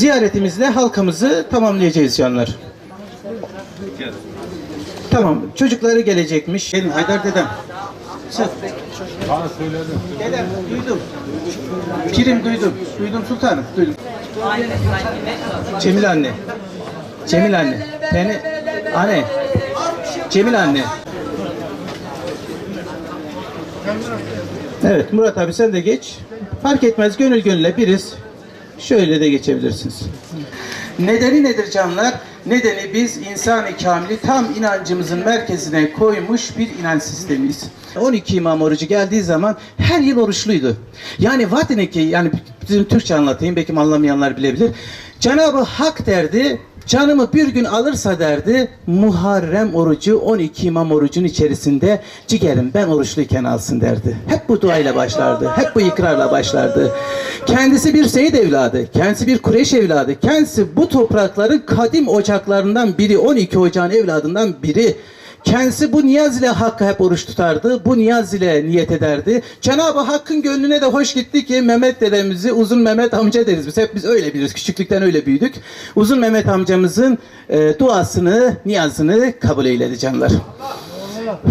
ziyaretimizle halkamızı tamamlayacağız canlar. Tamam, çocukları gelecekmiş. Gelin Haydar dedem. Çık. Dedem, duydum. Pirim duydum. Duydum sultanım, duydum. Cemil anne. Cemil anne. Beni... Anne. Cemil anne. Evet Murat abi sen de geç. Fark etmez gönül gönüle biriz. Şöyle de geçebilirsiniz. Nedeni nedir canlar? Nedeni biz insan-ı kamili tam inancımızın merkezine koymuş bir inanç sistemiyiz. 12 imam orucu geldiği zaman her yıl oruçluydu. Yani vatineki yani bizim Türkçe anlatayım belki anlamayanlar bilebilir. Cenab-ı Hak derdi Canımı bir gün alırsa derdi Muharrem orucu 12 imam orucun içerisinde ciğerim ben oruçluyken alsın derdi. Hep bu duayla başlardı. Hep bu ikrarla başlardı. Kendisi bir Seyit evladı. Kendisi bir Kureyş evladı. Kendisi bu toprakların kadim ocaklarından biri. 12 ocağın evladından biri. Kendisi bu niyaz ile Hakk'a hep oruç tutardı. Bu niyaz ile niyet ederdi. Cenab-ı Hakk'ın gönlüne de hoş gitti ki Mehmet dedemizi Uzun Mehmet amca deriz biz. Hep biz öyle biliriz. Küçüklükten öyle büyüdük. Uzun Mehmet amcamızın e, duasını, niyazını kabul eyledi canlar.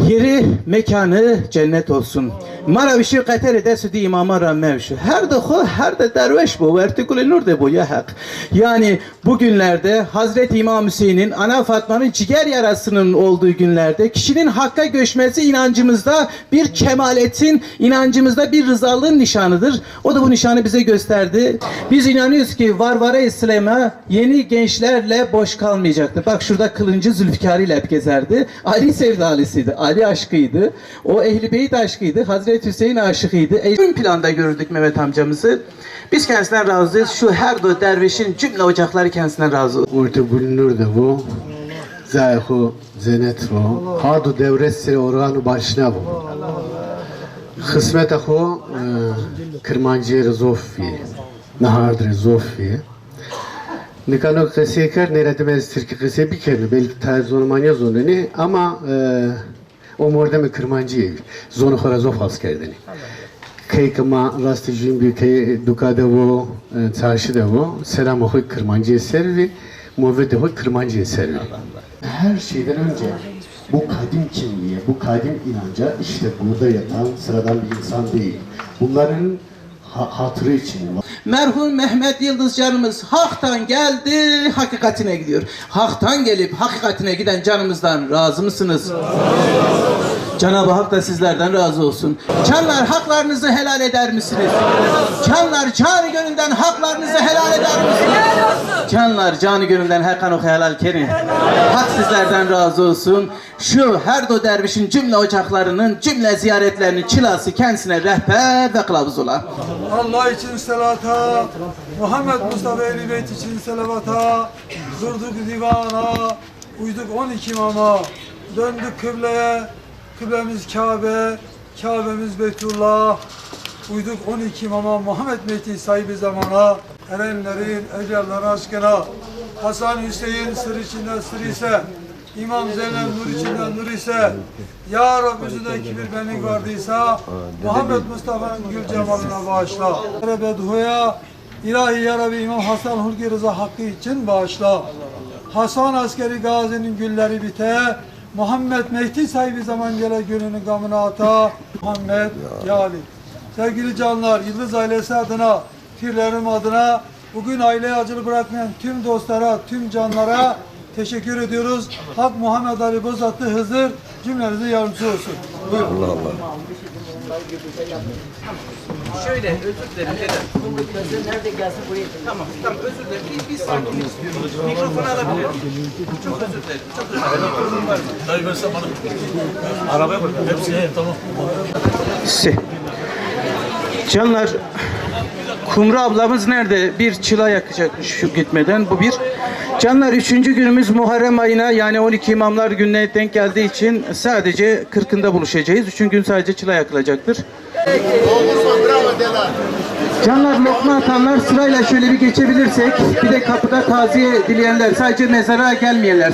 Yeri, mekanı cennet olsun. Maravişi kater ederse di imama rammevşu. Her de ho, her de derveş bu. Vertikule nur de bu ya hak. Yani bugünlerde Hazreti İmam Hüseyin'in, Ana Fatma'nın ciğer yarasının olduğu günlerde kişinin hakka göçmesi inancımızda bir kemaletin, inancımızda bir rızalığın nişanıdır. O da bu nişanı bize gösterdi. Biz inanıyoruz ki Varvara İslam'a yeni gençlerle boş kalmayacaktır. Bak şurada kılıncı Zülfikar ile hep gezerdi. Ali sevdalısıydı. Ali aşkıydı. O Ehli Beyt aşkıydı. Hazreti Hüseyin aşıkıydı. E, Ön planda gördük Mehmet amcamızı. Biz kendisinden razıyız. Şu her do dervişin cümle ocakları kendisinden razı. Urdu bulunur da bu. Zayhu zenet bu. Hadu devret sire organı başına bu. Kısmet ahu kırmancı zofi. Nahardır zofi. Nikano kısiye kar nerede mez Türkiye kısiye bir kere belki tarz olmanya zonunu ama ev. Zonu khara zof askerdeni. Kay kama rastı jün bir kay dukada bu çarşı da bu. Selam oku kırmancı servi. Muhabbet oku kırmancı servi. Her şeyden önce bu kadim kimliğe, bu kadim inanca işte burada yatan sıradan bir insan değil. Bunların ha- hatırı için Merhum Mehmet Yıldız canımız haktan geldi, hakikatine gidiyor. Haktan gelip hakikatine giden canımızdan razı mısınız? Cenab-ı Hak da sizlerden razı olsun. Canlar haklarınızı helal eder misiniz? Canlar canı gönülden haklarınızı helal eder misiniz? Canlar canı gönülden hakan o helal kerim. Hak sizlerden razı olsun. Şu her do dervişin cümle ocaklarının cümle ziyaretlerinin çılası kendisine rehber ve kılavuz ola. Allah için selata, Muhammed Mustafa Ehl-i Beyt için selavata, durduk divana, uyduk 12 imama, döndük kıbleye, kıblemiz Kabe, Kabe'miz Beytullah, uyduk 12 imama, Muhammed Mehdi sahibi zamana, erenlerin ecelleri aşkına, Hasan Hüseyin sır içinde sır ise, İmam Zeynep nur içinde nur ise, Ya Rabbi yüzünde kibir benlik vardıysa, Muhammed Mustafa'nın gül cemalına bağışla. Beduhuya, İlahi Ya Rabbi İmam Hasan Hulki Rıza hakkı için bağışla. Hasan askeri gazinin gülleri bite, Muhammed Mehdi sahibi zaman gele gönlünün gamına ata, Muhammed Ya Ali. Sevgili canlar, Yıldız ailesi adına, pirlerim adına, bugün aileye acılı bırakmayan tüm dostlara, tüm canlara teşekkür ediyoruz. Hak Muhammed Ali Bozatlı Hızır cümlenize yardımcı olsun. Buyurun. Şöyle özür dilerim dedem. Nerede gelsin buraya? Tamam, tamam özür dilerim. Bir, bir sakiniz. Mikrofonu alabilir miyim? Çok özür dilerim. Çok özür dilerim. Mikrofon var mı? Dayı versen bana. Arabaya bak. Hepsi he, tamam. Si. Canlar, Kumru ablamız nerede? Bir çıla yakacakmış şu gitmeden. Bu bir. Canlar üçüncü günümüz Muharrem ayına yani 12 imamlar gününe denk geldiği için sadece 40'ında buluşacağız. Üçüncü gün sadece çıla yakılacaktır. Canlar lokma atanlar sırayla şöyle bir geçebilirsek. Bir de kapıda taziye dileyenler sadece mezara gelmeyenler.